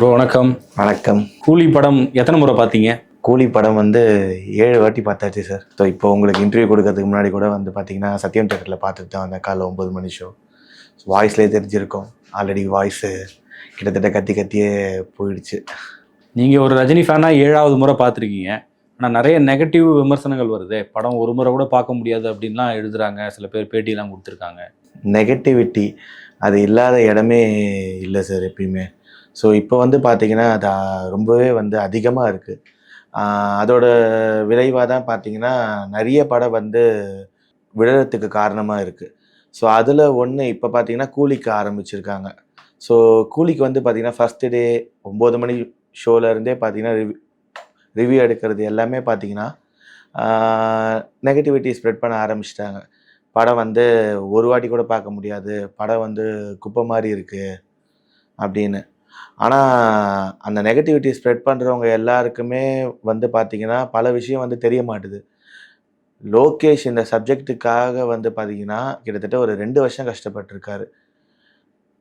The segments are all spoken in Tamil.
ப்ரோ வணக்கம். வணக்கம். கூலி படம் எத்தனை முறை பார்த்தீங்க? கூலி படம் வந்து ஏழு வாட்டி பார்த்தாச்சு சார் ஸோ இப்போ உங்களுக்கு இன்டர்வியூ கொடுக்கறதுக்கு முன்னாடி கூட வந்து பார்த்தீங்கன்னா சத்யம் தேட்டரில் பார்த்துட்டு தான் வந்தேன் காலைல ஒம்பது மணி ஷோ வாய்ஸ்லேயே தெரிஞ்சிருக்கும். ஆல்ரெடி வாய்ஸு கிட்டத்தட்ட கத்தி கத்தியே போயிடுச்சு. நீங்கள் ஒரு ரஜினி ஃபேனாக ஏழாவது முறை பார்த்துருக்கீங்க. ஆனால் நிறைய நெகட்டிவ் விமர்சனங்கள் வருதே. படம் ஒரு முறை கூட பார்க்க முடியாது அப்படின்லாம் எழுதுறாங்க. சில பேர் பேட்டிலாம் கொடுத்துருக்காங்க. நெகட்டிவிட்டி அது இல்லாத இடமே இல்லை சார் எப்பயுமே. ஸோ இப்போ வந்து பார்த்திங்கன்னா அது ரொம்பவே வந்து அதிகமாக இருக்குது அதோட விளைவாக தான் பார்த்தீங்கன்னா நிறைய படம் வந்து விழறத்துக்கு காரணமாக இருக்குது ஸோ அதில் ஒன்று இப்போ பார்த்திங்கன்னா கூலிக்கு ஆரம்பிச்சிருக்காங்க. ஸோ கூலிக்கு வந்து பார்த்திங்கன்னா ஃபஸ்ட்டு டே ஒம்பது மணி ஷோலேருந்தே இருந்தே பார்த்தீங்கன்னா ரிவ்யூ ரிவ்யூ எடுக்கிறது எல்லாமே பார்த்தீங்கன்னா நெகட்டிவிட்டி ஸ்ப்ரெட் பண்ண ஆரம்பிச்சிட்டாங்க. படம் வந்து ஒரு வாட்டி கூட பார்க்க முடியாது. படம் வந்து குப்பை மாதிரி இருக்குது அப்படின்னு. ஆனால் அந்த நெகட்டிவிட்டி ஸ்ப்ரெட் பண்ணுறவங்க எல்லாருக்குமே வந்து பார்த்திங்கன்னா பல விஷயம் வந்து தெரிய மாட்டுது. லோகேஷ் இந்த சப்ஜெக்ட்டுக்காக வந்து பார்த்திங்கன்னா கிட்டத்தட்ட ஒரு ரெண்டு வருஷம் கஷ்டப்பட்டிருக்காரு.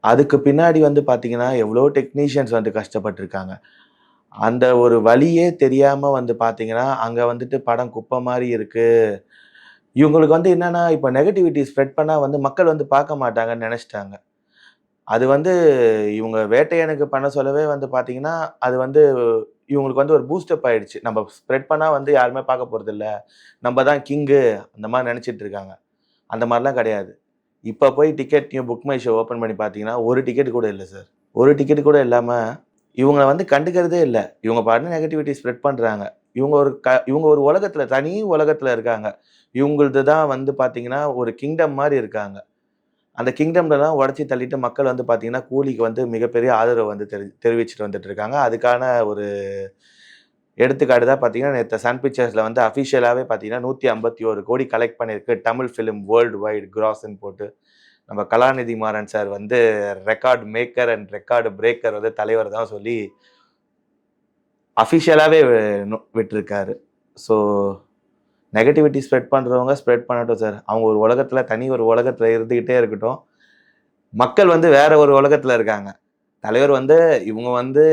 அதுக்கு பின்னாடி வந்து பார்த்திங்கன்னா எவ்வளோ டெக்னீஷியன்ஸ் வந்து கஷ்டப்பட்டிருக்காங்க. அந்த ஒரு வழியே தெரியாமல் வந்து பார்த்திங்கன்னா அங்கே வந்துட்டு படம் குப்பை மாதிரி இருக்குது இவங்களுக்கு வந்து என்னென்னா இப்போ நெகட்டிவிட்டி ஸ்ப்ரெட் பண்ணால் வந்து மக்கள் வந்து பார்க்க மாட்டாங்கன்னு நினச்சிட்டாங்க. அது வந்து இவங்க வேட்டையனுக்கு பண்ண சொல்லவே வந்து பார்த்தீங்கன்னா அது வந்து இவங்களுக்கு வந்து ஒரு பூஸ்டப் ஆயிடுச்சு. நம்ம ஸ்ப்ரெட் பண்ணால் வந்து யாருமே பார்க்க போகிறது நம்ம தான் கிங்கு அந்த மாதிரி நினச்சிட்டு இருக்காங்க. அந்த மாதிரிலாம் கிடையாது. இப்போ போய் ticket book my show open பண்ணி பார்த்தீங்கன்னா ஒரு டிக்கெட் கூட இல்லை சார் ஒரு டிக்கெட் கூட இல்லாமல் இவங்களை வந்து கண்டுக்கிறதே இல்லை. இவங்க பாட்டு நெகட்டிவிட்டி ஸ்ப்ரெட் பண்ணுறாங்க இவங்க ஒரு க இவங்க ஒரு உலகத்தில் தனி உலகத்தில் இருக்காங்க. இவங்களது தான் வந்து பார்த்தீங்கன்னா ஒரு கிங்டம் மாதிரி இருக்காங்க. அந்த கிங்டம்லாம் உடச்சி தள்ளிட்டு மக்கள் வந்து பார்த்தீங்கன்னா கூலிக்கு வந்து மிகப்பெரிய ஆதரவு வந்து தெரி தெரிவிச்சுட்டு வந்துட்டு இருக்காங்க அதுக்கான ஒரு எடுத்துக்காட்டு தான் பார்த்தீங்கன்னா நேற்று சன் பிக்சர்ஸில் வந்து அஃபிஷியலாகவே பார்த்தீங்கன்னா நூற்றி ஐம்பத்தி ஒரு கோடி கலெக்ட் பண்ணியிருக்கு. தமிழ் ஃபிலிம் வேர்ல்டு வைடு கிராஸ்ன்னு போட்டு. நம்ம கலாநிதி மாறன் சார் வந்து record maker and record breaker வந்து தலைவர் தான் சொல்லி அஃபிஷியலாகவே விட்டுருக்காரு. ஸோ நெகட்டிவிட்டி ஸ்ப்ரெட் பண்ணுறவங்க ஸ்ப்ரெட் பண்ணட்டும் சார் அவங்க ஒரு உலகத்தில் தனி ஒரு உலகத்தில் இருந்துக்கிட்டே இருக்கட்டும். மக்கள் வந்து வேற ஒரு உலகத்தில் இருக்காங்க. தலைவர் வந்து இவங்க வந்து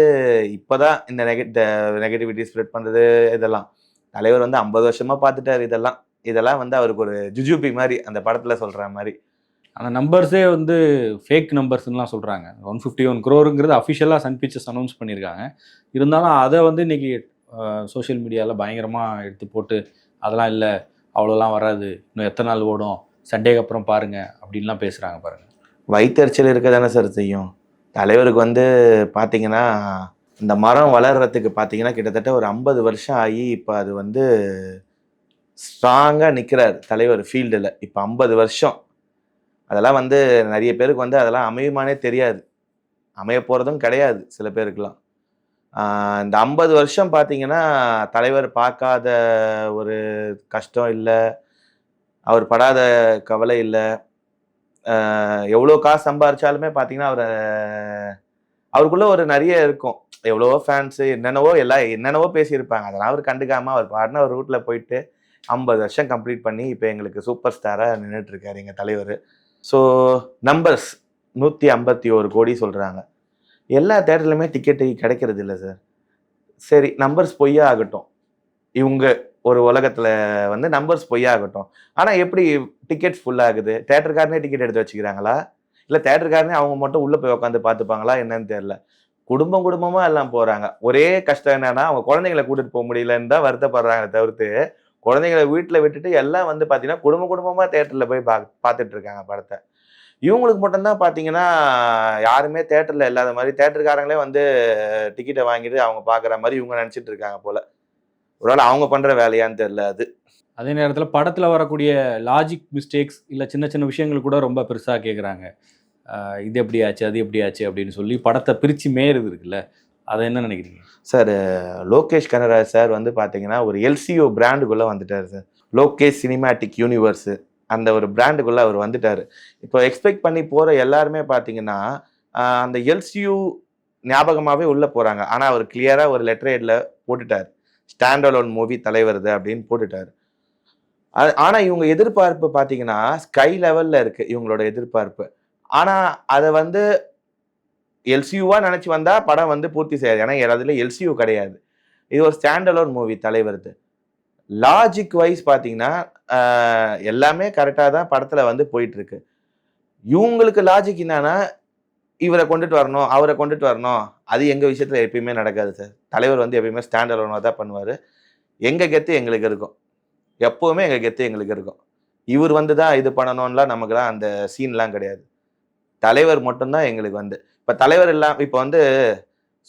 இப்போ தான் இந்த நெகட் நெகட்டிவிட்டி ஸ்ப்ரெட் பண்ணுறது இதெல்லாம். தலைவர் வந்து ஐம்பது வருஷமாக பார்த்துட்டாரு இதெல்லாம். இதெல்லாம் வந்து அவருக்கு ஒரு ஜுஜுபி மாதிரி அந்த படத்தில் சொல்கிற மாதிரி. அந்த நம்பர்ஸே வந்து ஃபேக் நம்பர்ஸ்லாம் சொல்கிறாங்க ஒன் ஃபிஃப்டி ஒன் க்ரோருங்கிறது அஃபிஷியலாக சன் பிக்சர்ஸ் அனௌன்ஸ் பண்ணியிருக்காங்க. இருந்தாலும் அதை வந்து இன்னைக்கு சோஷியல் மீடியாவில் பயங்கரமாக எடுத்து போட்டு அதெல்லாம் இல்லை அவ்வளோலாம் வராது. இன்னும் எத்தனை நாள் ஓடும்? சண்டேக்கு அப்புறம் பாருங்கள் அப்படின்லாம் பேசுகிறாங்க பாருங்கள் வயிற்றுச்சல் இருக்க தானே சார் செய்யும். தலைவருக்கு வந்து பார்த்தீங்கன்னா இந்த மரம் வளர்கிறதுக்கு பார்த்தீங்கன்னா கிட்டத்தட்ட ஒரு ஐம்பது வருஷம் ஆகி இப்போ அது வந்து ஸ்ட்ராங்காக நிற்கிறார் தலைவர் ஃபீல்டில் இப்போ ஐம்பது வருஷம். அதெல்லாம் வந்து நிறைய பேருக்கு வந்து அதெல்லாம் அமையுமானே தெரியாது. அமைய போகிறதும் கிடையாது சில பேருக்குலாம் இந்த ஐம்பது வருஷம் பார்த்தீங்கன்னா தலைவர் பார்க்காத ஒரு கஷ்டம் இல்லை. அவர் படாத கவலை இல்லை. எவ்வளோ காசு சம்பாரிச்சாலுமே பார்த்தீங்கன்னா அவர் அவருக்குள்ளே ஒரு நிறைய இருக்கும். எவ்வளவோ ஃபேன்ஸு என்னென்னவோ எல்லாம் என்னென்னவோ பேசியிருப்பாங்க. அதெல்லாம் அவர் கண்டுக்காமல் அவர் பாடின ஒரு ரூட்டில் போயிட்டு ஐம்பது வருஷம் கம்ப்ளீட் பண்ணி இப்போ எங்களுக்கு சூப்பர் ஸ்டாராக நின்றுட்டு இருக்காரு எங்கள் தலைவர். ஸோ நம்பர்ஸ் நூற்றி ஐம்பத்தி ஒரு கோடி சொல்கிறாங்க எல்லா தேட்டர்லையுமே டிக்கெட்டு கிடைக்கிறது இல்லை சார் சரி நம்பர்ஸ் பொய்யா ஆகட்டும். இவங்க ஒரு உலகத்தில் வந்து நம்பர்ஸ் பொய்யா ஆகட்டும். ஆனால் எப்படி டிக்கெட் ஃபுல் ஆகுது? தேட்டருக்காரனே டிக்கெட் எடுத்து வச்சுக்கிறாங்களா? இல்லை தேட்டருக்காரனே அவங்க மட்டும் உள்ளே போய் உட்காந்து பார்த்துப்பாங்களா? என்னன்னு தெரில குடும்பம் குடும்பமாக எல்லாம் போகிறாங்க ஒரே கஷ்டம் என்னன்னா அவங்க குழந்தைங்களை கூட்டிகிட்டு போக முடியலன்னு தான் வருத்தப்படுறாங்க தவிர்த்து குழந்தைங்களை வீட்டில் விட்டுட்டு எல்லாம் வந்து பார்த்தீங்கன்னா குடும்ப குடும்பமாக தேட்டரில் போய் பா பார்த்துட்டு இருக்காங்க படத்தை. இவங்களுக்கு மட்டும்தான் பார்த்தீங்கன்னா யாருமே தேட்டரில் இல்லாத மாதிரி தேட்டருக்காரங்களே வந்து டிக்கெட்டை வாங்கிட்டு அவங்க பார்க்குற மாதிரி இவங்க நினச்சிட்டு இருக்காங்க போல. ஒருவேளை அவங்க பண்ணுற வேலையான்னு தெரியல அது. அதே நேரத்தில் படத்தில் வரக்கூடிய லாஜிக் மிஸ்டேக்ஸ் இல்லை சின்ன சின்ன விஷயங்கள் கூட ரொம்ப பெருசாக கேட்குறாங்க இது எப்படி ஆச்சு அது எப்படி ஆச்சு அப்படின்னு சொல்லி படத்தை பிரித்து மேயுறது இருக்குல்ல அதை என்ன நினைக்கிறீங்க? சார் லோகேஷ் கனராஜ் சார் வந்து பார்த்தீங்கன்னா ஒரு எல்சிஓ பிராண்டுக்குள்ளே வந்துட்டார் சார். லோகேஷ் சினிமேட்டிக் யூனிவர்ஸு அந்த ஒரு பிராண்டுக்குள்ளே அவர் வந்துட்டார். இப்போ எக்ஸ்பெக்ட் பண்ணி போகிற எல்லாருமே பார்த்தீங்கன்னா அந்த எல்சியூ ஞாபகமாகவே உள்ளே போகிறாங்க ஆனால் அவர் கிளியராக ஒரு லெட்டர் ஹெட்டில் போட்டுட்டார். ஸ்டாண்ட் அலோன் மூவி தலைவருது அப்படின்னு போட்டுட்டார். ஆனால் இவங்க எதிர்பார்ப்பு பார்த்தீங்கன்னா ஸ்கை லெவலில் இருக்குது இவங்களோட எதிர்பார்ப்பு. ஆனால் அதை வந்து எல்சியூவாக நினச்சி வந்தால் படம் வந்து பூர்த்தி செய்யாது. ஏன்னா அதுல எல்சியூ கிடையாது. இது ஒரு ஸ்டாண்டலோன் மூவி தலைவருது லாஜிக் வைஸ் பார்த்தீங்கன்னா எல்லாமே கரெக்டாக தான் படத்தில் வந்து போயிட்டுருக்கு. இவங்களுக்கு லாஜிக் என்னன்னா இவரை கொண்டுட்டு வரணும் அவரை கொண்டுட்டு வரணும். அது எங்கள் விஷயத்தில் எப்பயுமே நடக்காது சார் தலைவர் வந்து எப்பயுமே ஸ்டாண்டலோனாக தான் பண்ணுவார். எங்கள் கெத்து எங்களுக்கு இருக்கும். எப்போவுமே எங்கள் கெத்து எங்களுக்கு இருக்கும். இவர் வந்து தான் இது பண்ணணும்லாம் நமக்குலாம் அந்த சீன்லாம் கிடையாது. தலைவர் மட்டும்தான் எங்களுக்கு வந்து. இப்போ தலைவர் எல்லாம் இப்போ வந்து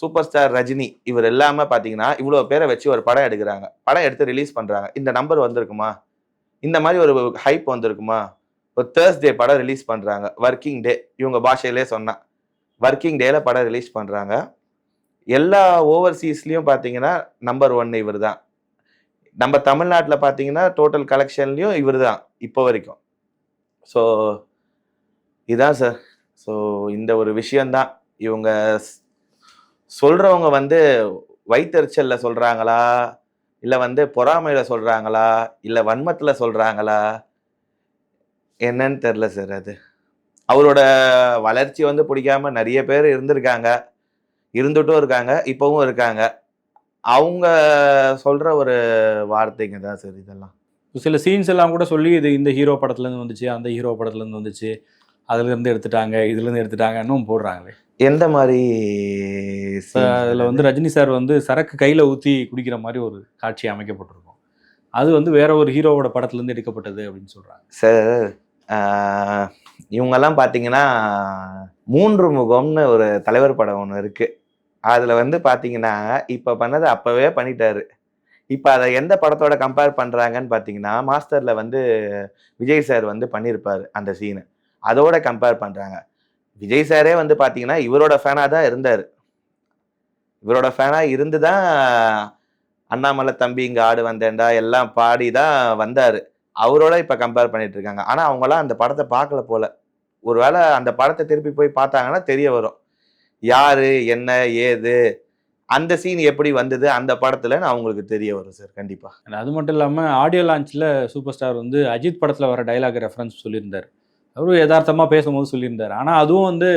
சூப்பர் ஸ்டார் ரஜினி இவர் எல்லாமே பார்த்தீங்கன்னா இவ்வளோ பேரை வச்சு ஒரு படம் எடுக்கிறாங்க. படம் எடுத்து ரிலீஸ் பண்ணுறாங்க இந்த நம்பர் வந்திருக்குமா? இந்த மாதிரி ஒரு ஹைப் வந்திருக்குமா? ஒரு தேர்ஸ்டே படம் ரிலீஸ் பண்ணுறாங்க ஒர்க்கிங் டே இவங்க பாஷையிலே சொன்னான் ஒர்க்கிங் டேயில் படம் ரிலீஸ் பண்ணுறாங்க எல்லா ஓவர்சீஸ்லேயும் பார்த்தீங்கன்னா நம்பர் ஒன் இவர் தான் நம்ம தமிழ்நாட்டில் பார்த்தீங்கன்னா டோட்டல் கலெக்ஷன்லேயும் இவர் தான் இப்போ வரைக்கும். ஸோ இதான் சார் ஸோ இந்த ஒரு விஷயந்தான் இவங்க சொல்கிறவங்க சொல்றவங்க வந்து வயிற்றுச்சல்ல சொல்றாங்களா? இல்ல வந்து பொறாமையில சொல்றாங்களா? இல்ல வன்மத்துல சொல்றாங்களா? என்னன்னு தெரில சார் அது. அவரோட வளர்ச்சி வந்து பிடிக்காம நிறைய பேர் இருந்திருக்காங்க. இருந்துட்டும் இருக்காங்க இப்பவும் இருக்காங்க. அவங்க சொல்ற ஒரு வார்த்தைங்க தான் சார் இதெல்லாம். சில சீன்ஸ் எல்லாம் கூட சொல்லி இது இந்த ஹீரோ படத்துலேருந்து வந்துச்சு அந்த ஹீரோ படத்துலேருந்து வந்துச்சு. அதுலேருந்து எடுத்துட்டாங்க இதுலேருந்து எடுத்துட்டாங்கன்னும் போடுறாங்களே. எந்த மாதிரி அதில் வந்து ரஜினி சார் வந்து சரக்கு கையில் ஊற்றி குடிக்கிற மாதிரி ஒரு காட்சி அமைக்கப்பட்டிருக்கும். அது வந்து வேற ஒரு ஹீரோவோட படத்துலேருந்து எடுக்கப்பட்டது அப்படின்னு சொல்கிறாங்க சார் இவங்கெல்லாம் பார்த்தீங்கன்னா மூன்று முகம்னு ஒரு தலைவர் படம் ஒன்று இருக்கு. அதுல வந்து பார்த்தீங்கன்னா இப்போ பண்ணதை அப்பவே பண்ணிட்டாரு. இப்போ அதை எந்த படத்தோட கம்பேர் பண்றாங்கன்னு பார்த்தீங்கன்னா மாஸ்டர்ல வந்து விஜய் சார் வந்து பண்ணியிருப்பாரு அந்த சீனு அதோட கம்பேர் பண்ணுறாங்க விஜய் சாரே வந்து பார்த்தீங்கன்னா இவரோட ஃபேனாக தான் இருந்தார். இவரோட ஃபேனாக இருந்து தான் அண்ணாமலை தம்பி இங்கே ஆடு வந்தேன்டா எல்லாம் பாடி தான் வந்தார். அவரோட இப்போ கம்பேர் பண்ணிட்டு இருக்காங்க. ஆனால் அவங்களாம் அந்த படத்தை பார்க்கல போல. ஒருவேளை அந்த படத்தை திருப்பி போய் பார்த்தாங்கன்னா தெரிய வரும். யார் என்ன ஏது அந்த சீன் எப்படி வந்தது அந்த படத்துலன்னு அவங்களுக்கு தெரிய வரும் சார் கண்டிப்பாக அது மட்டும் இல்லாமல் ஆடியோ லான்ச்சில் சூப்பர் ஸ்டார் வந்து அஜித் படத்தில் வர டைலாக் ரெஃபரன்ஸ் சொல்லியிருந்தார். அவரும் யதார்த்தமாக பேசும்போது சொல்லியிருந்தார். ஆனால் அதுவும் வந்து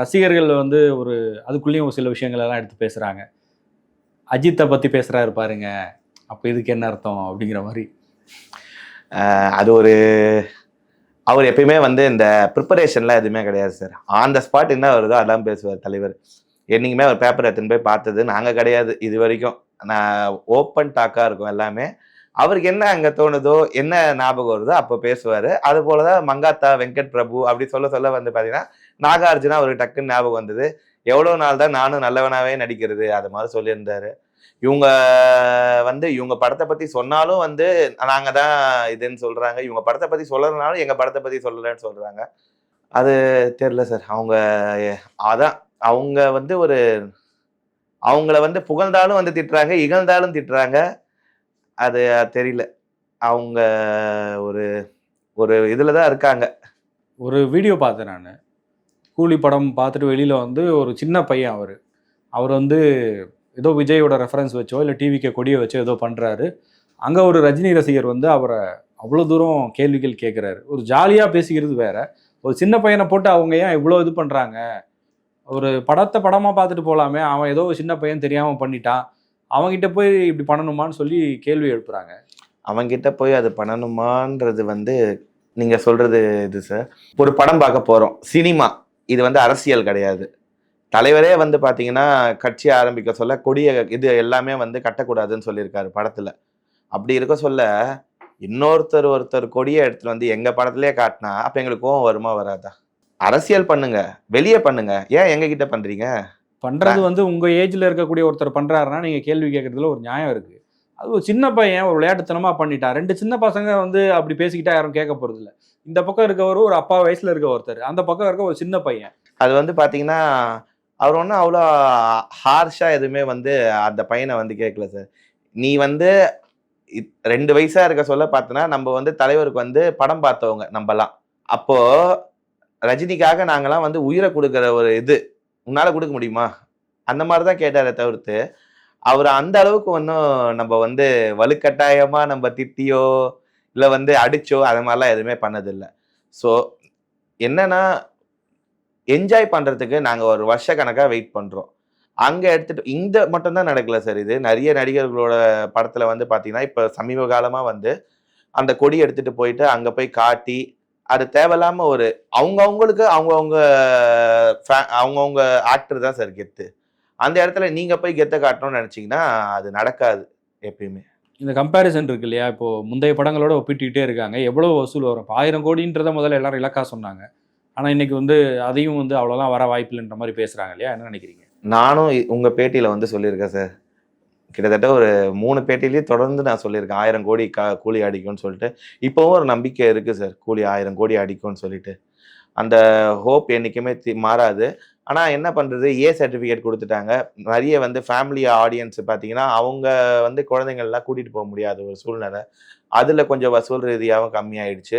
ரசிகர்கள் வந்து ஒரு அதுக்குள்ளேயும் ஒரு சில விஷயங்களெல்லாம் எடுத்து பேசுகிறாங்க அஜித்தை பற்றி பேசுகிறாரு பாருங்க. அப்போ இதுக்கு என்ன அர்த்தம் அப்படிங்கிற மாதிரி. அது ஒரு அவர் எப்பயுமே வந்து இந்த ப்ரிப்பரேஷன்லாம் எதுவுமே கிடையாது சார் ஆன் த ஸ்பாட் என்ன வருதோ அதெல்லாம் பேசுவார் தலைவர். என்றைக்குமே அவர் பேப்பர் எடுத்துன்னு போய் பார்த்தது நாங்கள் கிடையாது இது வரைக்கும். நான் ஓப்பன் டாக்காக இருக்கும் எல்லாமே. அவருக்கு என்ன அங்கே தோணுதோ என்ன ஞாபகம் வருதோ அப்போ பேசுவார். அது போல தான் மங்காத்தா வெங்கட் பிரபு அப்படி சொல்ல சொல்ல வந்து பார்த்தீங்கன்னா நாகார்ஜுனா அவருக்கு டக்குன்னு ஞாபகம் வந்தது. எவ்வளோ நாள் தான் நானும் நல்லவனாவே நடிக்கிறது அது மாதிரி சொல்லியிருந்தாரு. இவங்க வந்து இவங்க படத்தை பற்றி சொன்னாலும் வந்து நாங்கள் தான் இதுன்னு சொல்கிறாங்க இவங்க படத்தை பற்றி சொல்லறதுனாலும் எங்கள் படத்தை பற்றி சொல்லலன்னு சொல்கிறாங்க அது தெரியல சார். அவங்க அதான் அவங்க வந்து ஒரு அவங்கள வந்து புகழ்ந்தாலும் வந்து திட்டுறாங்க இகழ்ந்தாலும் திட்டுறாங்க. அது தெரியல. அவங்க ஒரு ஒரு இதில் தான் இருக்காங்க. ஒரு வீடியோ பார்த்தேன் நான். கூலி படம் பார்த்துட்டு வெளியில் வந்து ஒரு சின்ன பையன் அவர். அவர் வந்து ஏதோ விஜயோட ரெஃபரன்ஸ் வச்சோ இல்லை டிவிக்கு கொடியை வச்சோ ஏதோ பண்ணுறாரு அங்கே ஒரு ரஜினி ரசிகர் வந்து அவரை அவ்வளோ தூரம் கேள்விகள் கேட்குறாரு. ஒரு ஜாலியாக பேசிக்கிறது வேற. ஒரு சின்ன பையனை போட்டு அவங்க ஏன் இவ்வளோ இது பண்ணுறாங்க ஒரு படத்தை படமாக பார்த்துட்டு போகலாமே அவன் ஏதோ ஒரு சின்ன பையன் தெரியாமல் பண்ணிட்டான். அவங்ககிட்ட போய் இப்படி பண்ணணுமான்னு சொல்லி கேள்வி எழுப்புறாங்க. அவங்ககிட்ட போய் அது பண்ணணுமான்றது வந்து நீங்க சொல்றது இது சார். ஒரு படம் பார்க்க போறோம். சினிமா. இது வந்து அரசியல் கிடையாது. தலைவரே வந்து பார்த்தீங்கன்னா கட்சி ஆரம்பிக்க சொல்ல கொடிய இது எல்லாமே வந்து கட்டக்கூடாதுன்னு சொல்லியிருக்காரு படத்துல. அப்படி இருக்க சொல்ல இன்னொருத்தர் ஒருத்தர் கொடியை எடுத்துட்டு வந்து எங்க படத்திலே காட்டினா அப்ப எங்களுக்கு கோவம் வருமா வராதா? அரசியல் பண்ணுங்க. வெளியே பண்ணுங்க. ஏன் எங்ககிட்ட பண்ணுறீங்க பண்றீங்க பண்றது வந்து உங்க ஏஜ்ல இருக்கக்கூடிய ஒருத்தர் பண்றாருன்னா நீங்க கேள்வி கேட்கறதுல ஒரு நியாயம் இருக்கு. அது ஒரு சின்ன பையன் ஒரு விளையாட்டுத்தனமா பண்ணிட்டான். ரெண்டு சின்ன பசங்க வந்து அப்படி பேசிக்கிட்டா யாரும் கேட்க போறது இல்ல. இந்த பக்கம் இருக்கவர் ஒரு அப்பா வயசுல இருக்க ஒருத்தர் அந்த பக்கம் இருக்க ஒரு சின்ன பையன். அது வந்து பாத்தீங்கன்னா அவர் ஒன்றும் அவ்வளோ ஹார்ஷாக எதுவுமே வந்து அந்த பையனை வந்து கேட்கல சார். நீ வந்து ரெண்டு வயசா இருக்க சொல்ல பார்த்தனா நம்ம வந்து தலைவருக்கு வந்து படம் பார்த்தவங்க நம்மலாம். அப்போ ரஜினிக்காக நாங்கெல்லாம் வந்து உயிரை கொடுக்குற ஒரு இது உன்னால் கொடுக்க முடியுமா? அந்த மாதிரி தான் கேட்டாரே தவிர்த்து அவர் அந்த அளவுக்கு ஒன்றும் நம்ம வந்து வலுக்கட்டாயமாக நம்ம திட்டியோ இல்லை வந்து அடிச்சோ அது மாதிரிலாம் எதுவுமே பண்ணதில்லை. ஸோ என்னன்னா என்ஜாய் பண்ணுறதுக்கு நாங்கள் ஒரு வருஷ கணக்காக வெயிட் பண்ணுறோம் அங்கே எடுத்துகிட்டு இந்த மட்டும்தான் நடக்கல சார் இது. நிறைய நடிகர்களோட படத்தில் வந்து பார்த்தீங்கன்னா இப்போ சமீப காலமாக வந்து அந்த கொடி எடுத்துகிட்டு போயிட்டு அங்கே போய் காட்டி அது தேவையில்லாம ஒரு அவங்கவுங்களுக்கு அவங்கவுங்க அவங்கவுங்க ஆக்டர் தான் சார் கெத்து. அந்த இடத்துல நீங்க போய் கெத்த காட்டணும்னு நினைச்சீங்கன்னா அது நடக்காது எப்பயுமே. இந்த கம்பேரிசன் இருக்கு இல்லையா இப்போ முந்தைய படங்களோட ஒப்பிட்டுக்கிட்டே இருக்காங்க. எவ்வளோ வசூல் வரும்? இப்போ ஆயிரம் கோடின்றத முதல்ல எல்லாரும் இலக்கா சொன்னாங்க. ஆனால் இன்னைக்கு வந்து அதையும் வந்து அவ்வளோலாம் வர வாய்ப்பில்லைன்ற மாதிரி பேசுறாங்க இல்லையா? என்ன நினைக்கிறீங்க? நானும் இ- உங்க பேட்டியில வந்து சொல்லியிருக்கேன் சார் கிட்டத்தட்ட ஒரு மூணு பேட்டிலேயே தொடர்ந்து நான் சொல்லியிருக்கேன். ஆயிரம் கோடி கா கூலி அடிக்கும்னு சொல்லிட்டு. இப்போவும் ஒரு நம்பிக்கை இருக்குது சார். கூலி ஆயிரம் கோடி அடிக்கும்னு சொல்லிட்டு. அந்த ஹோப் என்றைக்குமே தி- மாறாது. ஆனால் என்ன பண்ணுறது ஏ சர்டிஃபிகேட் கொடுத்துட்டாங்க. நிறைய வந்து ஃபேமிலி ஆடியன்ஸ் பார்த்தீங்கன்னா அவங்க வந்து குழந்தைங்கள்லாம் கூட்டிகிட்டு போக முடியாத ஒரு சூழ்நிலை. அதில் கொஞ்சம் வசூல் ரீதியாகவும் கம்மியாயிடுச்சு.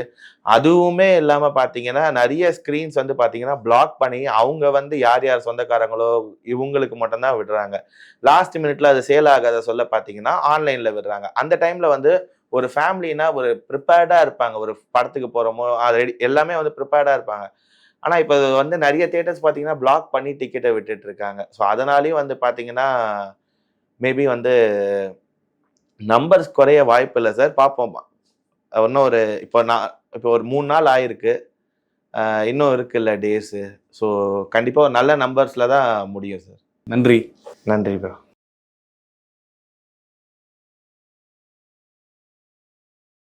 அதுவுமே இல்லாமல் பார்த்தீங்கன்னா நிறைய ஸ்க்ரீன்ஸ் வந்து பார்த்தீங்கன்னா பிளாக் பண்ணி அவங்க வந்து யார் யார் சொந்தக்காரங்களோ இவங்களுக்கு மட்டும்தான் விடுறாங்க. லாஸ்ட் மினிட்ல அது சேல் ஆகாத சொல்ல பார்த்தீங்கன்னா ஆன்லைனில் விடுறாங்க. அந்த டைமில் வந்து ஒரு ஃபேமிலினா ஒரு ப்ரிப்பேர்டாக இருப்பாங்க. ஒரு படத்துக்கு போகிறோமோ அது ரெடி எல்லாமே வந்து ப்ரிப்பேர்டாக இருப்பாங்க. ஆனால் இப்போ வந்து நிறைய தேட்டர்ஸ் பார்த்தீங்கன்னா பிளாக் பண்ணி டிக்கெட்டை விட்டுட்டு இருக்காங்க. ஸோ அதனாலேயும் வந்து பார்த்தீங்கன்னா மேபி வந்து நம்பர்ஸ் குறைய வாய்ப்பு இல்லை சார் பார்ப்போம் இன்னும் ஒரு இப்போ நான் இப்போ ஒரு மூணு நாள் ஆயிருக்கு. இன்னும் இருக்குல்ல டேஸு ஸோ கண்டிப்பாக நல்ல நம்பர்ஸில் தான் முடியும் சார் நன்றி. நன்றி ப்ரோ